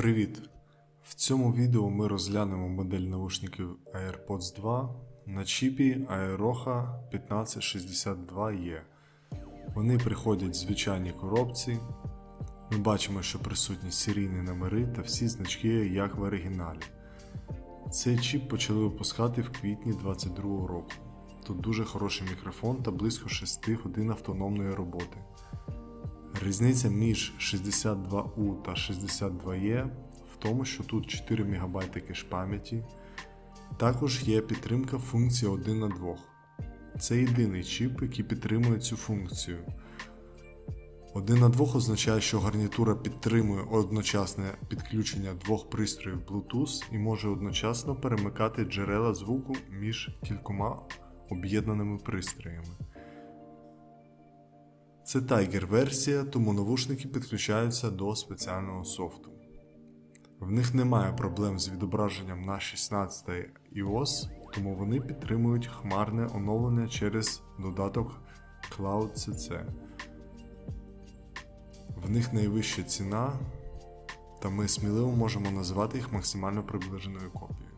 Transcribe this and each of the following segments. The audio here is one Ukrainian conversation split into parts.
Привіт! В цьому відео ми розглянемо модель наушників AirPods 2 на чіпі Aeroha 1562E. Вони приходять в звичайній коробці. Ми бачимо, що присутні серійні номери та всі значки, як в оригіналі. Цей чіп почали випускати в квітні 2022 року. Тут дуже хороший мікрофон та близько 6 годин автономної роботи. Різниця між 62U та 62E в тому, що тут 4 МБ кеш пам'яті. Також є підтримка функції 1 на 2. Це єдиний чіп, який підтримує цю функцію. 1 на 2 означає, що гарнітура підтримує одночасне підключення двох пристроїв Bluetooth і може одночасно перемикати джерела звуку між кількома об'єднаними пристроями. Це Tiger версія, тому навушники підключаються до спеціального софту. В них немає проблем з відображенням на 16 iOS, тому вони підтримують хмарне оновлення через додаток Cloud CC. В них найвища ціна, та ми сміливо можемо назвати їх максимально приближеною копією.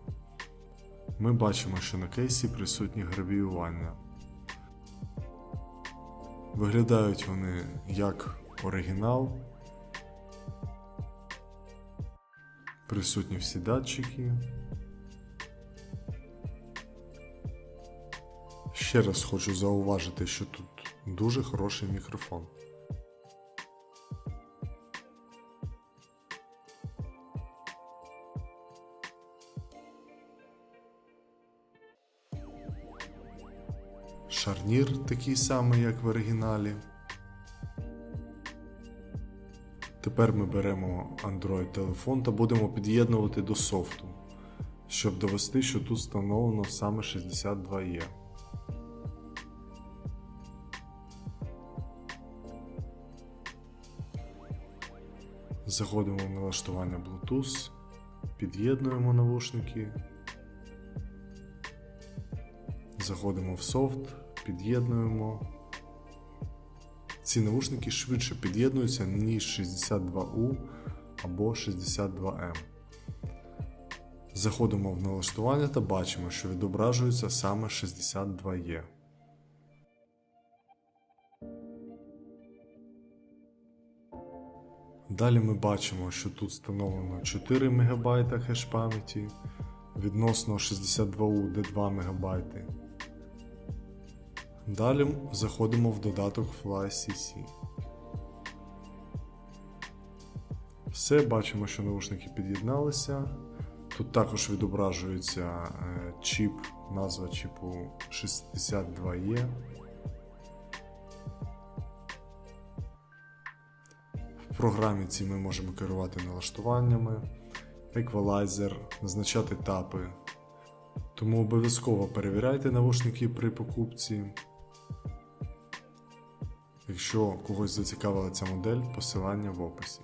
Ми бачимо, що на кейсі присутні гравіювання. Виглядають вони як оригінал. Присутні всі датчики. Ще раз хочу зауважити, що тут дуже хороший мікрофон. Шарнір такий самий, як в оригіналі. Тепер ми беремо Android телефон та будемо під'єднувати до софту, щоб довести, що тут встановлено саме 62E. Заходимо в налаштування Bluetooth, під'єднуємо навушники. Заходимо в софт, під'єднуємо. Ці навушники швидше під'єднуються, ніж 62U або 62M. Заходимо в налаштування та бачимо, що відображується саме 62E. Далі ми бачимо, що тут встановлено 4 МБ хеш пам'яті відносно 62U, де 2 МБ. Далі заходимо в додаток FlyCC. Все, бачимо, що наушники під'єдналися. Тут також відображується е, чіп, назва чіпу 62E. В програмі цій ми можемо керувати налаштуваннями, еквалайзер, назначати тапи. Тому обов'язково перевіряйте навушники при покупці. Якщо когось зацікавила ця модель, посилання в описі.